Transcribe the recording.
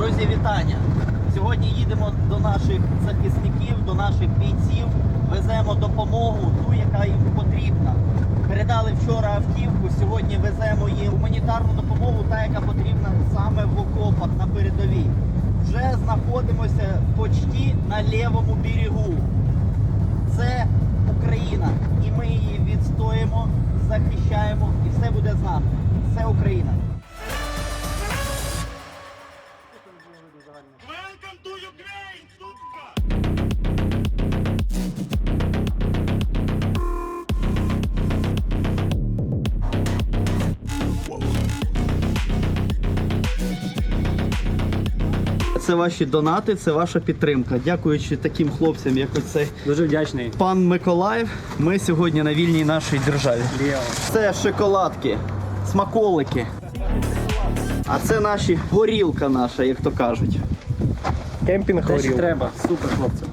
Друзі, вітання! Сьогодні їдемо до наших захисників, до наших бійців. Веземо допомогу, ту, яка їм потрібна. Передали вчора автівку, сьогодні веземо їм гуманітарну допомогу, та яка потрібна саме в окопах на передовій. Вже знаходимося почти на лівому берегу. Це Україна, і ми її відстоїмо, захищаємо, і все буде з нами. Це Україна. Welcome to Ukraine, сука! Це ваші донати, це ваша підтримка. Дякуючи таким хлопцям, як оцей Дуже вдячний. пан Миколаїв. Ми сьогодні на вільній нашій державі. Це шоколадки, смаколики. А це наші горілка наша, як то кажуть. Кемпінг що треба. Супер, хлопці.